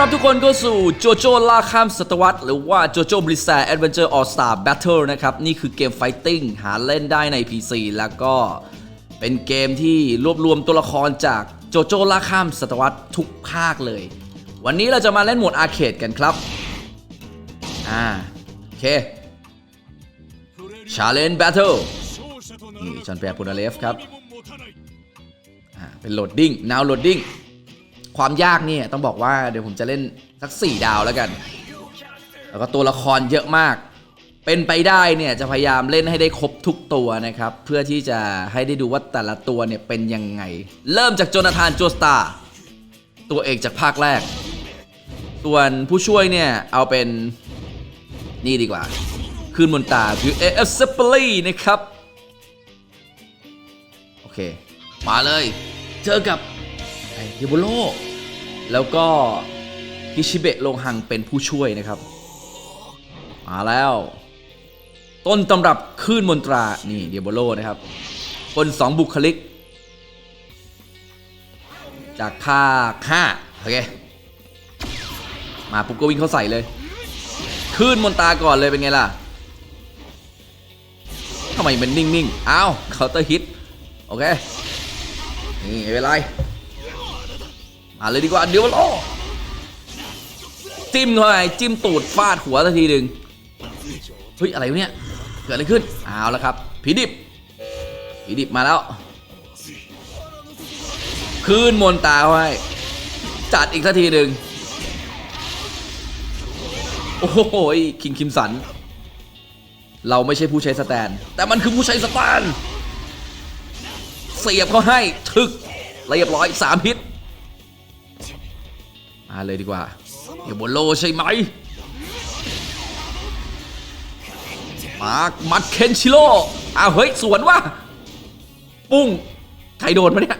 รับทุกคนเข้าสู่โจโจ้ล่าข้ามศตวรรษหรือว่าโจโจ้บริษัทแอดเวนเจอร์ออสตาแบทเทิลนะครับ นี่คือเกมไฟติ้งหาเล่นได้ใน PC แล้วก็เป็นเกมที่รวบรวมตัวละครจากโจโจ้ล่าข้ามศตวรรษทุกภาคเลย วันนี้เราจะมาเล่นโหมดอาร์เคดกันครับ อ่า โอเค Challenge Battle นี่จอนแปรปูนาเลฟครับ อ่า เป็นโหลดดิ้ง now loading ความยากเนี่ยต้องบอกว่าเดี๋ยวผมจะเล่นสัก 4 ดาวแล้วกัน แล้วก็ตัวละครเยอะมาก เป็นไปได้เนี่ยจะพยายามเล่นให้ได้ครบทุกตัวนะครับ เพื่อที่จะให้ได้ดูว่าแต่ละตัวเนี่ยเป็นยังไง เริ่มจากโจนาธานโจสตาตัวเอกจากภาคแรก ส่วนผู้ช่วยเนี่ยเอาเป็นนี่ดีกว่า คืนมนตาคือ AF s e p l y นะครับ โอเค มาเลย เจอกับไอ้ดิโบโล แล้วก็ฮิชิเบะโลงหังเป็นผู้ช่วยนะครับ มาแล้ว ต้นตำรับคลื่นมนตรา นี่เดียโบโลนะครับคนสองบุคลิก จากภาคห้าโอเค มาปุ๊บก็วิ่งเข้าใส่เลยคลื่นมนตราก่อนเลยเป็นไงล่ะทำไมมันนิ่งๆ อ้าวเคาน์เตอร์ฮิต โอเค นี่ไม่เป็นไร มาเลยดีกว่าเดี๋ยวโลจิ้มเข้าไปจิ้มตูดฟาดหัวสักทีหนึ่งเฮ้ยอะไรวะเนี่ยเกิดอะไรขึ้นเอาแล้วครับผีดิบผีดิบมาแล้วคืนมนตาเข้าให้จัดอีกสักทีหนึ่งโอ้โหคิงคิมสัน เราไม่ใช่ผู้ใช้สแตน แต่มันคือผู้ใช้สแตน เสียบเขาให้ ถึกเรียบร้อยสามฮิต มาเลยดีกว่าเดี๋ยวบนโลใช่ไหมมาร์คมัดเคนชิโร่อ้าวเฮ้ยสวนว่ะปุ้งใครโดนมาเนี่ย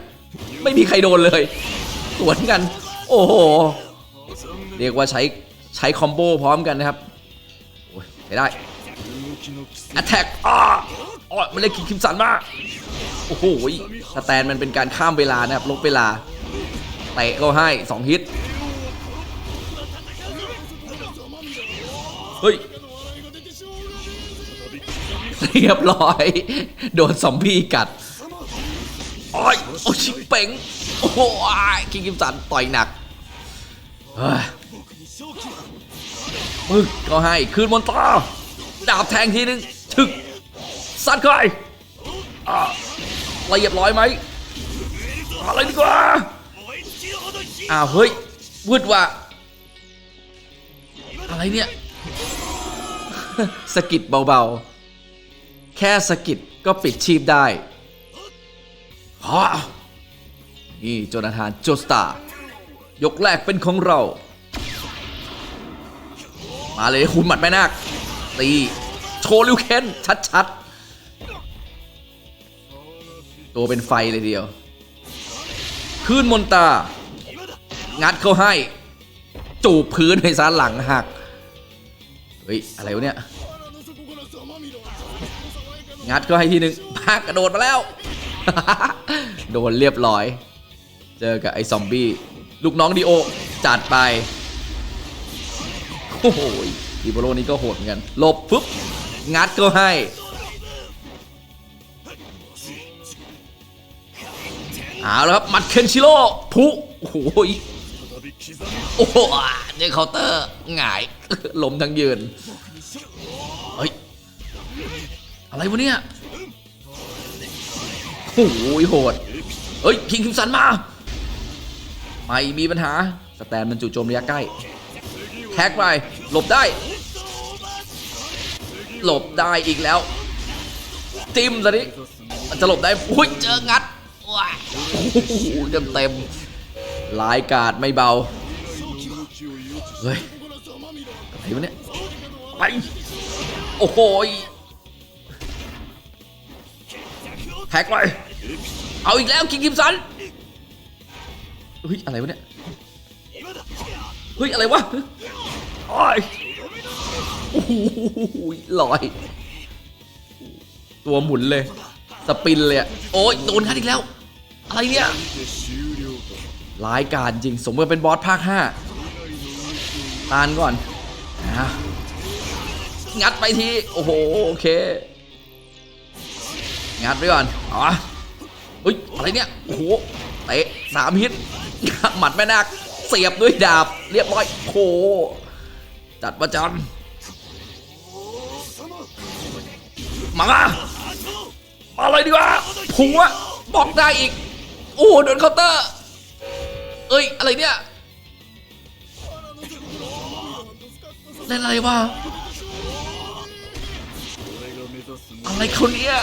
ไม่มีใครโดนเลย สวนกัน โอ้โห เรียกว่าใช้ใช้คอมโบพร้อมกันนะครับโอ้ยไม่ได้ Attack อ๋อมันเลยคิมคิมสันมาก โอ้โหสแตนมันเป็นการข้ามเวลานะครับลบเวลาเตะก็ให้ 2 ฮิต เฮ้ย เรียบร้อย โดนซอมบี้กัดโอ้ยโอ้ชิเป่งโอ้โหคิงกิมสันต่อยหนักเฮ้ยมึกก็ให้คืนมอนตาดาบแทงทีนึงถึกสัตว์เข้าไปอ่าละเอียบร้อยไหมอะไรดีกว่าอ้าวเฮ้ยวืดว่ะอะไรเนี่ย สกิดเบาๆ แค่สกิดก็ปิดชีพได้ฮะนี่โจนาธานโจสตา ยกแรกเป็นของเรา มาเลยคุณหมัดแม่นาค ตี โชว์ลิวเคนชัดๆ ตัวเป็นไฟเลยเดียวคืนมนตา งัดเขาให้ จูบพื้นให้ซาหลังหัก ฮ้ย อะไรวะเนี่ย งัดก็ให้ทีหนึ่งพากกระโดดมาแล้ว โดนเรียบร้อย เจอกับไอ้ซอมบี้ ลูกน้องดีโอ จัดไป โอ้โหดีโบโลนี่ก็โหดเหมือนกันหลบปุ๊บ งัดก็ให้ เอาแล้วครับ มัดเคนชิโร่พุโอ้โหโอ้โหเจอเคาน์เตอร์หงาย ล้มทั้งยืน เฮ้ย อะไรวะเนี่ยโอ้โหโหด เฮ้ย คิงคิมสันมา ไม่มีปัญหา สแตนมันจู่โจมระยะใกล้ แท็กไป หลบได้ หลบได้อีกแล้ว จิ้มซะดิมันจะหลบได้อุ้ยเจองัดว้ายโอ้โหเต็มเต็มลายกาดไม่เบา เฮ้ย อะไรวะเนี่ยไปโอ้โหแท็กไปเอาอีกแล้วคิงกิมสันเฮ้ยอะไรวะเนี่ยเฮ้ยอะไรวะโอ้ยโอ้โหลอย ตัวหมุนเลย สปินเลยอะโอ้ยโดนคัดอีกแล้ว อะไรเนี่ยร้ายการจริงสมกับเป็นบอสภาค 5 ตานก่อนะงัดไปที โอ้โห โอเค งัดไปก่อนอ๋ออุ้ย อะไรเนี่ย โอ้โห เตะสามฮิต หมัดแม่นาคเสียบด้วยดาบ เรียบร้อย โอ้โห จัดประจำมา มาเลยดีกว่าผัวบอกได้อีก โอ้โห โดนเคาน์เตอร์ เอ้ย อะไรเนี่ย เล่นอะไรวะอะไรเขาเนี่ย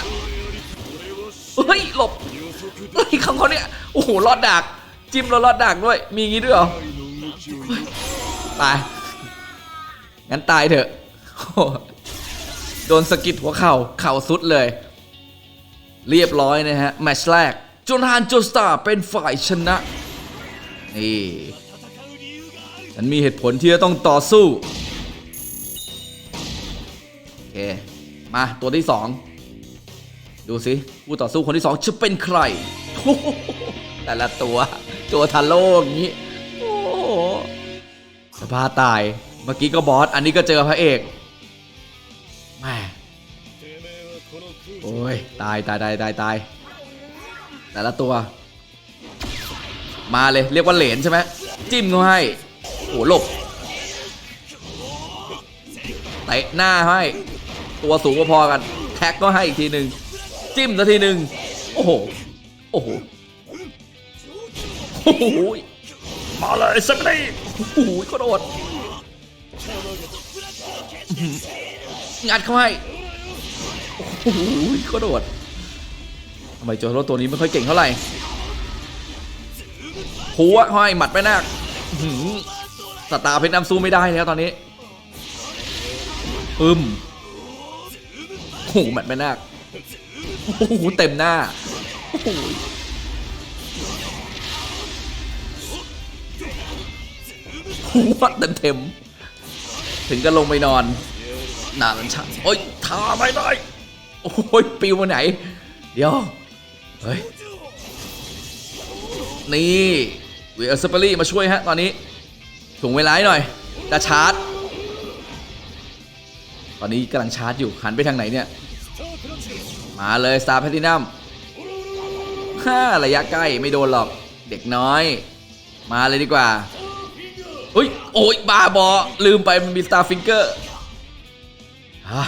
เฮ้ยหลบเฮ้ยของเขาเนี่ยโอ้โหรอดดักจิ้มแล้วรอดดักด้วย มีงี้ด้วยเหรอตายงั้นตายเถอะโดนสกิดหัวเข่าเข่าสุดเลย เรียบร้อยนะฮะ แมตช์แรกจนฮานโจสตาร์เป็นฝ่ายชนะนี่ฉันมีเหตุผลที่จะต้องต่อสู้ มาตัวที่สองดูสิผู้ต่อสู้คนที่สองจะเป็นใคร แต่ละตัวตัวทาโร่อย่างนี้ โอ้สภาตาย เมื่อกี้ก็บอส อันนี้ก็เจอพระเอกแม่โอ้ย ตายตายตายตายตายแต่ละตัว มาเลยเรียกว่าเหรนใช่ไหมจิ้มเขาให้โอ้หลบเตะหน้าให้ ตัวสูงพอๆกัน แท็กก็ให้อีกทีหนึ่งจิ้มสักทีหนึ่งโอ้โห โอ้โห โอ้โห มาเลยสักทีโอ้โหกระโดดงัดเข้าให้โอ้โหกระโดดทำไมโจโรตัวนี้ไม่ค่อยเก่งเท่าไหร่หัวห้อยหมัดไปหน้าสตาร์เพชรน้ำสู้ไม่ได้แล้วตอนนี้ อึม หหมัดไปหน้าโอ้โหเต็มหน้าโอ้โหหัวเต็มเต็มๆถึงก็ลงไปนอนนานชันโอ้ยทาไม่ได้โอ้ยปิวมาไหน เดี๋ยว เฮ้ย นี่เวอร์สเปอรี่มาช่วยฮะตอนนี้ถ่วงเวลาหน่อยจะชาร์จ ตอนนี้กำลังชาร์จอยู่หันไปทางไหนเนี่ย มาเลยสตาร์แพทินัมฮ่าระยะใกล้ไม่โดนหรอก เด็กน้อย มาเลยดีกว่าเฮ้ยโอ้ยบ้าบอ ลืมไปมันมีสตาร์ฟิงเกอร์ฮะ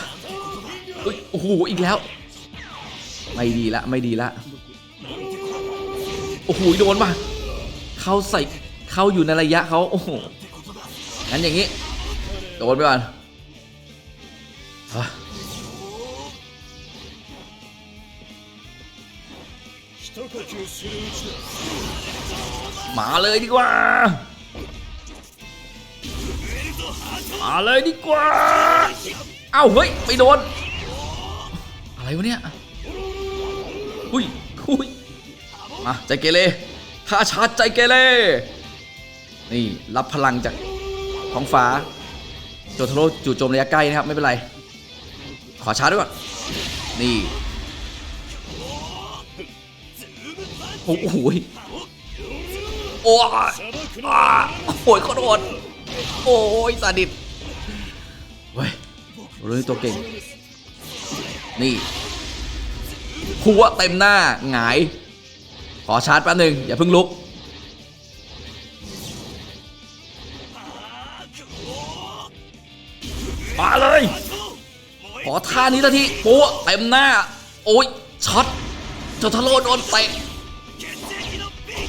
เฮ้ยโอ้โหอีกแล้ว ไม่ดีละไม่ดีละโอ้โหโดนป่ะเข้าใส่เข้าอยู่ในระยะเขาโอ้โหงั้นอย่างนี้ โดนไปก่อน มาเลยดีกว่า มาเลยดีกว่า เอ้าเฮ้ยไปโดน อะไรวะเนี่ยหุยหุยมาใจเกเรท่าชาร์จใจเกเรนี่รับพลังจากท้องฟ้า โจทโร่จู่โจมระยะใกล้นะครับ ไม่เป็นไร ขอชาร์จด้วยก่อน นี่ โอ้โหยโอ้ยโอ้ยขอโทษโอ้ยสาดิตเว้ยรู้นี่ตัวเก่ง นี่หัวเต็มหน้าหงาย ขอชาร์จแป๊บหนึ่งอย่าเพิ่งลุก มาเลย ขอท่านี้ละทีปัวเต็มหน้า โอ้ยช็อตโจทาโร่โดนเตะ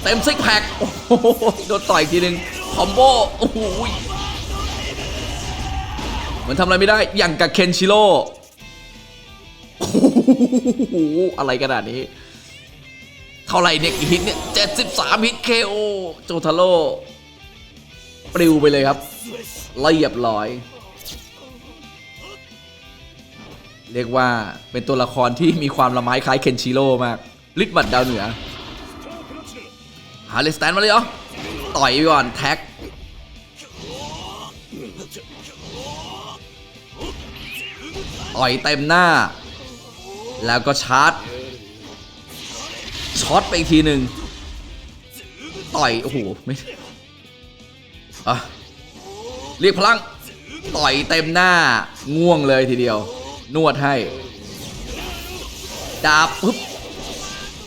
เต็มซิกแพคโอ้โหโดนต่อยอีกทีหนึ่งคอมโบโอ้โหเหมือนทำอะไรไม่ได้ อย่างกับเคนชิโร่โอ้โหอะไรขนาดนี้ เท่าไหร่เนี่ยกี่ฮิตเนี่ย 73 ฮิต KO โจทาโร่ปลิวไปเลยครับเรียบร้อย เรียกว่าเป็นตัวละครที่มีความละไม้คล้ายเคนชิโร่มากลิดบัตดาวเหนือ หาเลสแตนมาเลยเหรอ ต่อยก่อนแท็ก ต่อยเต็มหน้า แล้วก็ชาร์จ ช็อตไปอีกทีหนึ่ง ต่อย โอ้โห ไม่อะเรียกพลัง ต่อยเต็มหน้า ง่วงเลยทีเดียว นวดให้ ดาบปึ๊บ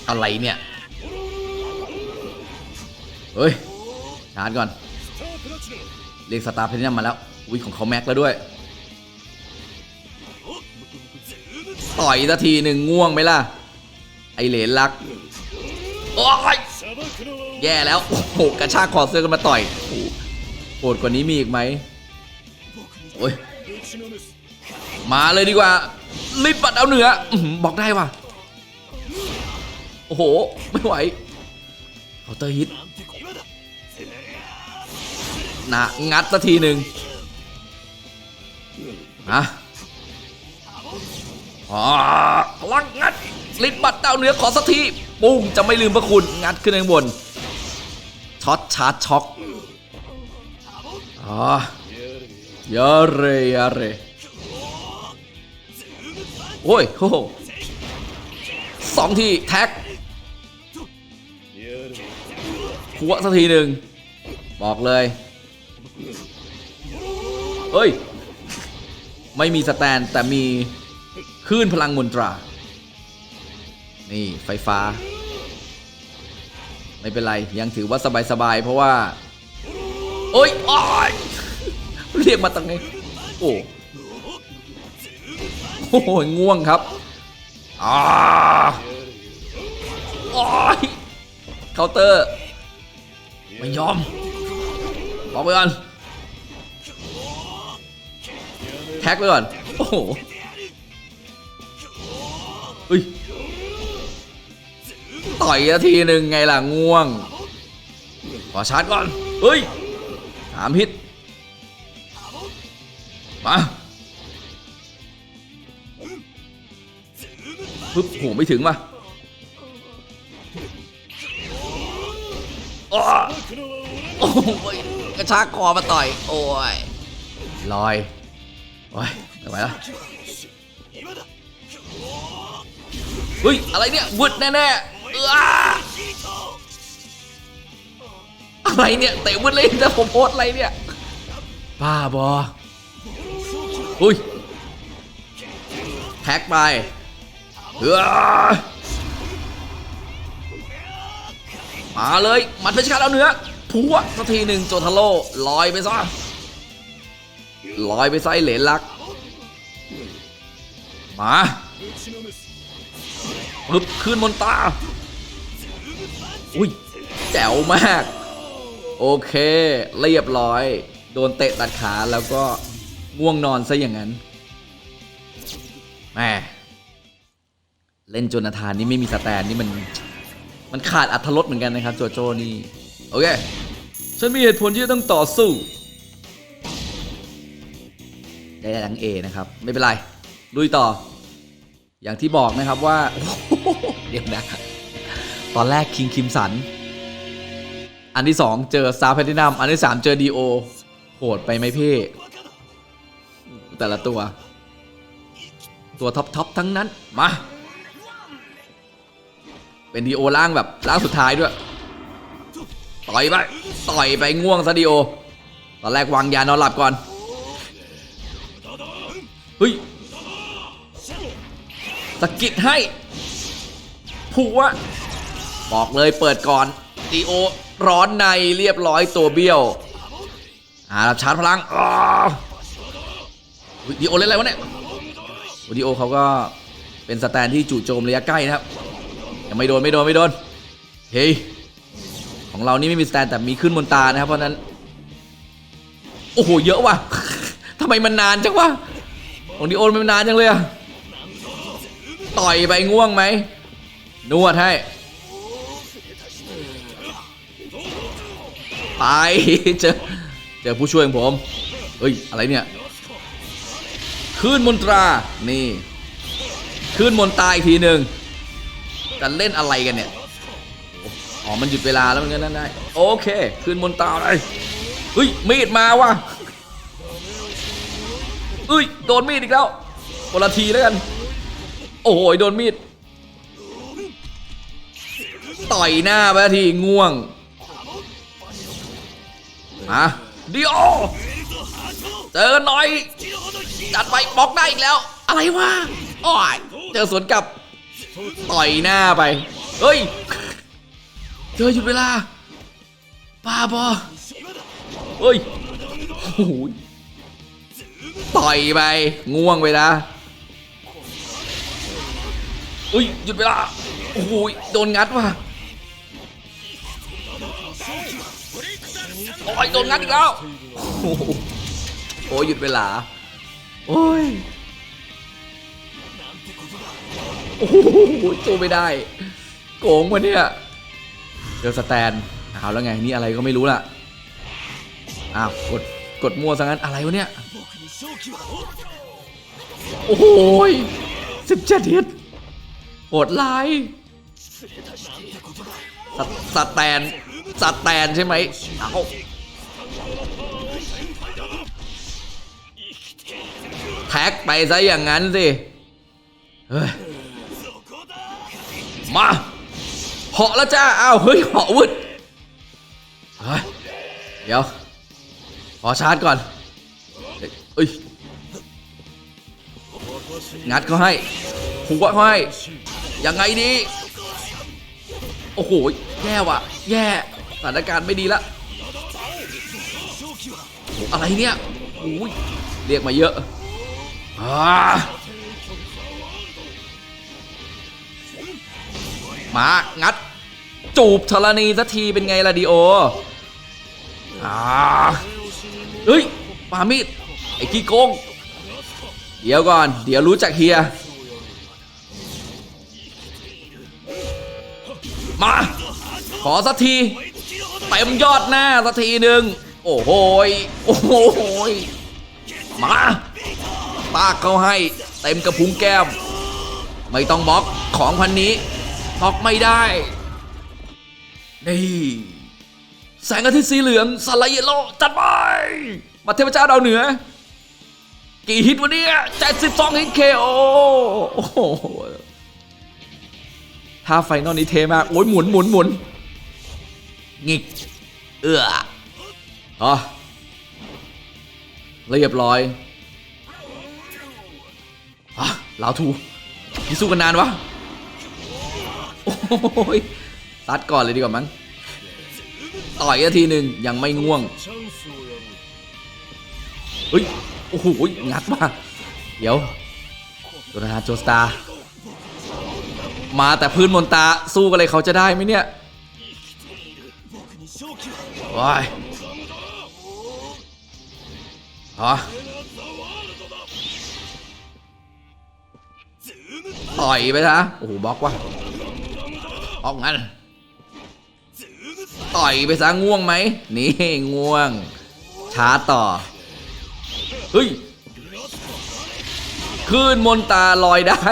อะไรเนี่ย เฮ้ย ชาร์จก่อน เรียกสตาร์เพนนัมมาแล้ว อุ้ยของเขาแม็กแล้วด้วย ต่อยสักทีหนึ่งง่วงไหมล่ะ ไอเหลนรัก โอ้ย แย่แล้ว โอ้โหกระชากคอเสื้อกันมาต่อยโหดกว่านี้มีอีกไหมโอ้ย มาเลยดีกว่าลิดบัตรเอาเหนืออื้อบอกได้ว่ะ โอ้โห ไม่ไหวเคาเตอร์ฮิต นะงัดสักทีหนึ่งนะอ๋อพลังงัดลิดบัตรดาวเหนือขอสักที ปุ้งจะไม่ลืมพระคุณ งัดขึ้นข้างบน ช็อตชาร์จช็อกอ๋อยาเรยาเรโอ้ยโอ้โหสองทีแท็กหัวสักทีหนึ่งบอกเลย เฮ้ย ไม่มีสแตนแต่มีคลื่นพลังมนตรา นี่ไฟฟ้า ไม่เป็นไรยังถือว่าสบายๆเพราะว่า โอ้ยอ้ยเรียกมาตั้งไงโอ้โอ้โหง่วงครับอ่าโอ้ยเคาน์เตอร์ ไม่ยอม บอกไปก่อนแท็กไปก่อน โอ้โหเฮ้ยต่อยนาทีหนึ่งไงล่ะง่วงขอชาร์จก่อนเฮ้ยสามฮิตมาปึ๊บโหไม่ถึงว่ะอ้โอ้ย ระชากคอมาต่อย โอ้ยลอย โอ้ยไม่ไหวแล้วเฮ้ย อะไรเนี่ยวุดแน่ๆเอออะไรเนี่ยเตะวุดเลยแต่ผมโพสอะไรเนี่ยบ้าบออุ้ยแท็กไปเออมาเลยหมัดเพชรฆาตเอาเนื้อ พัวสักทีหนึ่งโจทาโร่ลอยไปซะลอยไปไส้เหลนลัก มาปึ๊บขึ้นมนตา อุ้ย แจ๋วมาก โอเค เรียบร้อย โดนเตะตัดขาแล้วก็ง่วงนอนซะอย่างนั้นแหมเล่นโจนาธานนี่ไม่มีสแตนนี่มัน มันขาดอัธรสเหมือนกันนะครับโจโจนี่ โอเค ฉันมีเหตุผลที่จะต้องต่อสู้ ได้ทั้ง A นะครับ ไม่เป็นไร ลุยต่อ อย่างที่บอกนะครับว่า เดี๋ยวนะ ตอนแรกคิงคิมสัน อันที่ 2 เจอซาแพทินัม อันที่ 3 เจอดีโอโหดไปไหมพี่ แต่ละตัว ตัวท็อปทอปทั้งนั้น มา เป็นดีโอล่างแบบล่างสุดท้ายด้วย ต่อยไปต่อยไปง่วงซะดีโอตอนแรกวางยานอนหลับก่อนเฮ้ยสะกิดให้ผัวบอกเลยเปิดก่อนดีโอร้อนในเรียบร้อยตัวเบี้ยวอ่ารับชาร์จพลังดีโอเล่นอะไรวะเนี่ยดีโอเขาก็เป็นสแตนที่จู่โจมระยะใกล้นะครับยังไม่โดนไม่โดนไม่โดนเฮ้ย ของเรานี่ไม่มีสแตนแต่มีขึ้นบนตานะครับเพราะนั้น โอ้โหเยอะว่ะทำไมมันนานจังวะของดีโอนมันนานจังเลยอะต่อยไปง่วงไหมนวดให้ไปเจอเจอผู้ช่วยของผมเฮ้ยอะไรเนี่ยคลื่นมนตรานี่คลื่นมนตาอีกทีหนึ่งจะเล่นอะไรกันเนี่ย อ๋อ มันหยุดเวลาแล้วมันก็นั่นได้ โอเคคลื่นมนตาเลยเฮ้ย มีดมาว่ะเฮ้ย โดนมีดอีกแล้วคนละทีแล้วกัน โอ้โห โดนมีด ต่อยหน้าไปทีง่วงมาดิโอเจอหน่อย จัดไปบล็อกได้อีกแล้ว อะไรวะอ้ยเจอสวนกลับ ต่อยหน้าไป เฮ้ย เจอหยุดเวลาป้าบอเฮ้ยโอ้โหต่อยไป ง่วงไปนะอุ้ยหยุดเวลา โอ้โหโดนงัดว่ะโอ้ยโดนงัดอีกแล้ว โอ้โหยหยุดเวลา โอ้ย โอ้โหสู้ไม่ได้ โกงวะเนี่ย เจอสแตนเอาแล้วไงนี่อะไรก็ไม่รู้ล่ะอ้าวกดกดมั่วซะงั้นอะไรวะเนี่ย โอ้โหสิบเจ็ดฮิตโหดร้ายสสแตนสแตนใช่ไหมเอาแท็กไปซะอย่างนั้นสิ เฮ้ย มา เหาะแล้วจ้า อ้าว เฮ้ย เหาะวึดเดี๋ยว ขอชาร์จก่อน เอ้ย งัดเขาให้หัวเขาให้ ยังไงดี โอ้โห แย่ว่ะ แย่สถานการณ์ไม่ดีละอะไรเนี่ยโอ้ยเรียกมาเยอะอามา งัด จูบธรณีสักทีเป็นไงล่ะดีโออ่าเฮ้ยปามีดไอ้ขี้โกง เดี๋ยวก่อน เดี๋ยวรู้จักเฮีย มา ขอสักทีเต็มยอดหน้าสักทีหนึ่งโอ้โหยโอ้โหยมาปากเขาให้ เต็มกระพุ้งแก้ม ไม่ต้องบล็อกของพันนี้บล็อกไม่ได้ นี่แสงอาทิตย์สีเหลืองสไลด์เยลโลจัดไปมาเทพเจ้าดาวเหนือ กี่ฮิตวันนี้เจ็ดสิบสองฮิตเคโอโอ้โหถ้าไฟนอลนี้เทมากโอ้ยหมุนหมุนหมุนงิก เอื้ออ๋อเรียบร้อยอะลาวทูนี่สู้กันนานวะ โอ้ย ตัดก่อนเลยดีกว่ามั้ง ต่อยนาทีหนึ่งยังไม่ง่วงเฮ้ย โอ้โหงัดมา เดี๋ยวโจนาธานโจสตาร์มาแต่พื้นมนตาสู้กันเลยเขาจะได้ไหมเนี่ยว้ายอ๋อต่อยไปซะโอ้โหบล็อกว่ะออกงั้น ต่อยไปซะง่วงไหมนี่ง่วงช้าต่อเฮ้ยคลื่นมนตาลอยได้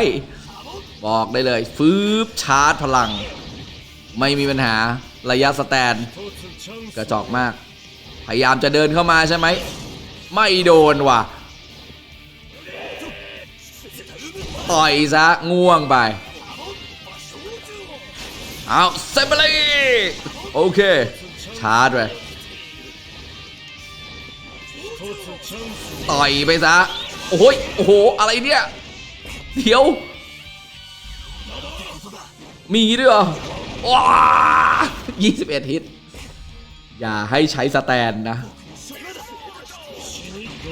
บอกได้เลยฟืบชาร์จพลัง ไม่มีปัญหาระยะสแตน กระจอกมาก พยายามจะเดินเข้ามาใช่ไหม ไม่โดนว่ะ ต่อยซะง่วงไป เอาเซมเบลี โอเคชาร์จไปต่อยไปซะ โอ้ยโอ้โห อะไรเนี่ย เดี๋ยว มีด้วยเหรอว้ายี่สิบเอ็ดฮิต อย่าให้ใช้สแตนนะ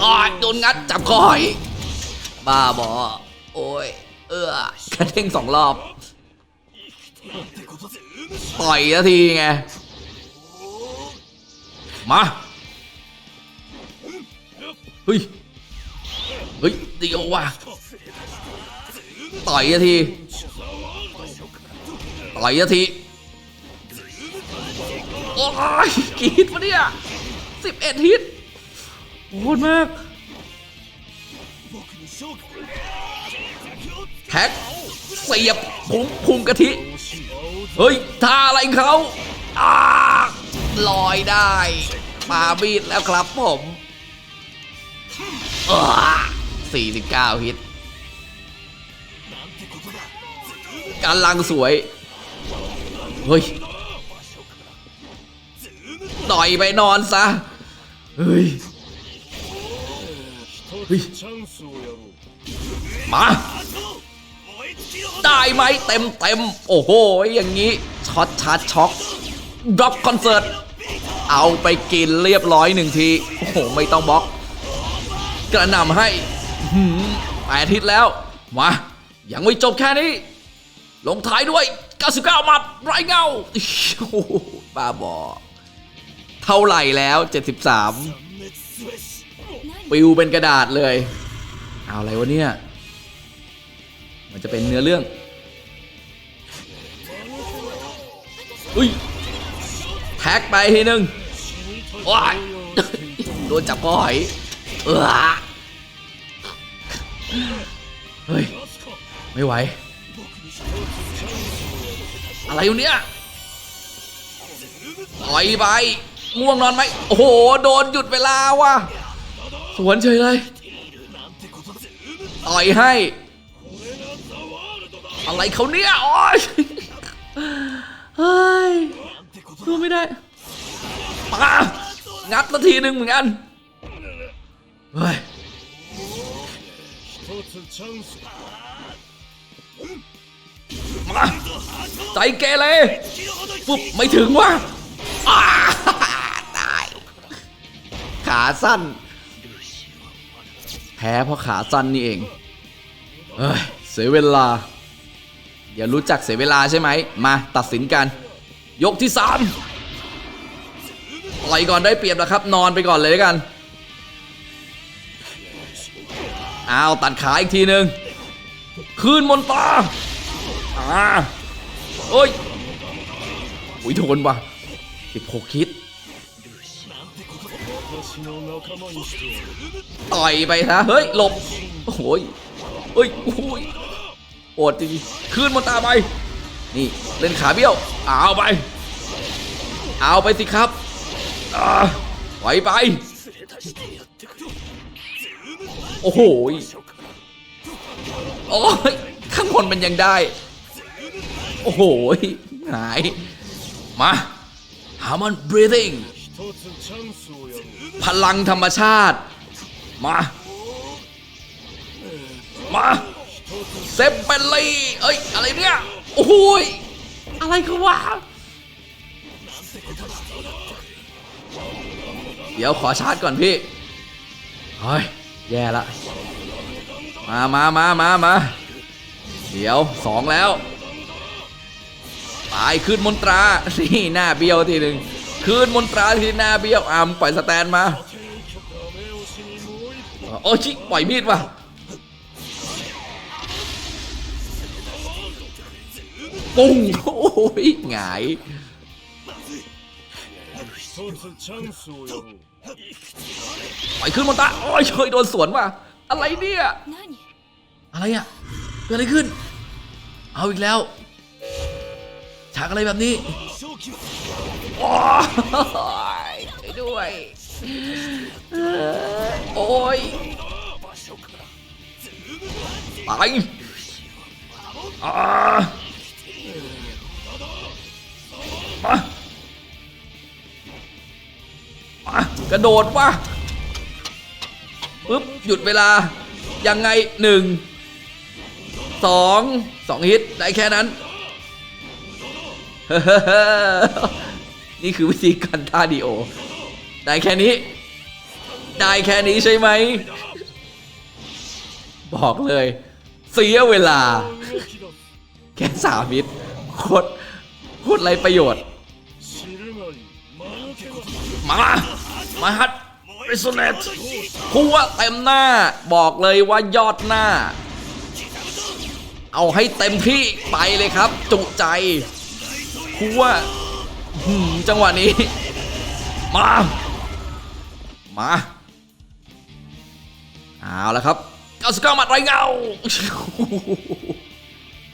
อ๋อโดนงัดจับคอยบ้าบอ โอ้ย เออกระเด้งสองรอบ ต่อยนาทีไง มา เฮ้ย เฮ้ยเดียวว่ะ ต่อยนาที ต่อยนาที โอ้ยกี่ฮิตวะเนี่ยสิบเอ็ดฮิตโหดมากแท็กเสียบพุงพุงกะทิ เฮ้ยท่าอะไรเขาอาลอยได้มาบีดแล้วครับผมสี่สิบเก้าฮิตกำลังสวย เฮ้ยต่อยไปนอนซะ เฮ้ย เฮ้ย มา ได้ไหมเต็มเต็มโอ้โห อย่างนี้ช็อตชาร์จช็อกดรอปคอนเสิร์ต เอาไปกินเรียบร้อยหนึ่งที โอ้โห ไม่ต้องบล็อก กระหน่ำให้แปดทิศแล้ว มา ยังไม่จบแค่นี้ ลงท้ายด้วย 99หมัดไรเงาโอ้โหบ้าบอ เท่าไหร่แล้ว 73 ปิวเป็นกระดาษเลย เอาอะไรวะเนี่ย มันจะเป็นเนื้อเรื่อง อุ้ย แท็กไปทีนึงโอ้ยโดนจับก้อยเออเฮ้ย ไม่ไหว อะไรอยู่เนี่ยต่อยไปง่วงนอนไหมโอ้โห โดนหยุดเวลาว่ะ สวนเฉยเลย ต่อยให้ อะไรเขาเนี่ยโอ้ยเฮ้ยสู้ไม่ได้ปางัดละทีหนึ่งเหมือนกัน เฮ้ยมาใจแกเลยปุ๊บไม่ถึงวะตาย ขาสั้น แพ้เพราะขาสั้นนี่เอง เฮ้ย เสียเวลา อย่ารู้จักเสียเวลาใช่ไหม มาตัดสินกัน ยกที่3ต่อยก่อนได้เปรียบนะครับ นอนไปก่อนเลยกันอ้าวตัดขาอีกทีหนึ่งคืนมนตาอ่าเอ้ยหุยโดนว่ะ16คิดต่อยไปนะเฮ้ยหลบโอ้ยเอ้ยโอ้ย โอดจริงคืนมนตาไปนี่เล่นขาเบี้ยวเอาไป เอาไปสิครับไหวไป โอ้โหโอ้ยข้างบนมันยังได้ โอ้โหหาย มาฮามัน breathing พลังธรรมชาติ มา มา เซฟเบลลี่เอ้ย อะไรเนี่ย โอ้ยอะไรกันวะ เดี๋ยวขอชาร์จก่อนพี่ เฮ้ย แย่ละ มามามามามาเดี๋ยวสองแล้วไปยคืนมนตรา นี่หน้าเบี้ยวทีหนึ่งคืนมนตราที่หน้าเบี้ยวอามปล่อยสแตนมา โอ้ชิปล่อยมีดว่ะ ปุ้งโอ้ยหงายปล่อขึ้นมอนตาโอ้ยเฉยโดนสวนว่ะอะไรเนี่ยอะไรอะเกิดอะไรขึ้น เอาอีกแล้วฉากอะไรแบบนี้โอ้ยด้วย โอ้ยไปอ่า มามากระโดดวะปึ๊บหยุดเวลา ยังไงหนึ่งสองสองฮิตได้แค่นั้น นี่คือวิธีการท่าดีโอ ได้แค่นี้ ได้แค่นี้ใช่ไหม บอกเลย เสียเวลา แค่สามฮิตโคตรโคตรไรประโยชน์ มามาฮัดเรสเนตพัวเต็มหน้าบอกเลยว่ายอดหน้า เอาให้เต็มที่ไปเลยครับ จุใจพัวจังหวะนี้ มา มาเอาแล้วครับ99หมัดไรเงา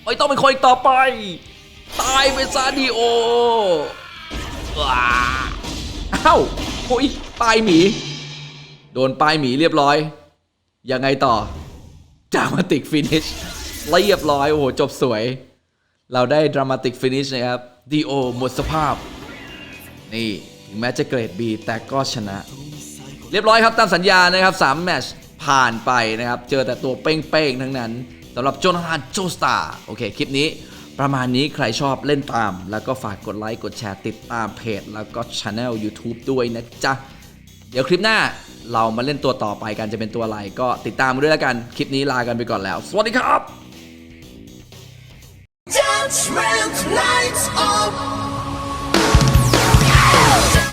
ไม่ต้องเป็นคนอีกต่อไป ตายไปซาดิโอ อ้าวโอ้ยปลายหมี โดนปลายหมีเรียบร้อย ยังไงต่อดรามาติกฟินิชเรียบร้อยโอ้โหจบสวย เราได้ดรามาติกฟินิชนะครับดีโอหมดสภาพ นี่ถึงแม้จะเกรด B แต่ก็ชนะ เรียบร้อยครับตามสัญญานะครับ3แมชผ่านไปนะครับ เจอแต่ตัวเป้งๆ ทั้งนั้นสำหรับโจนาธานโจสตาโอเค คลิปนี้ ประมาณนี้ใครชอบเล่นตาม แล้วก็ฝากกดไลค์กดแชร์ติดตามเพจ แล้วก็ช anel YouTube ด้วยนะจ๊ะ เดี๋ยวคลิปหน้าเรามาเล่นตัวต่อไปกันจะเป็นตัวอะไร ก็ติดตามด้วยแล้วกัน คลิปนี้ลากันไปก่อนแล้ว สวัสดีครับ Judgment lights up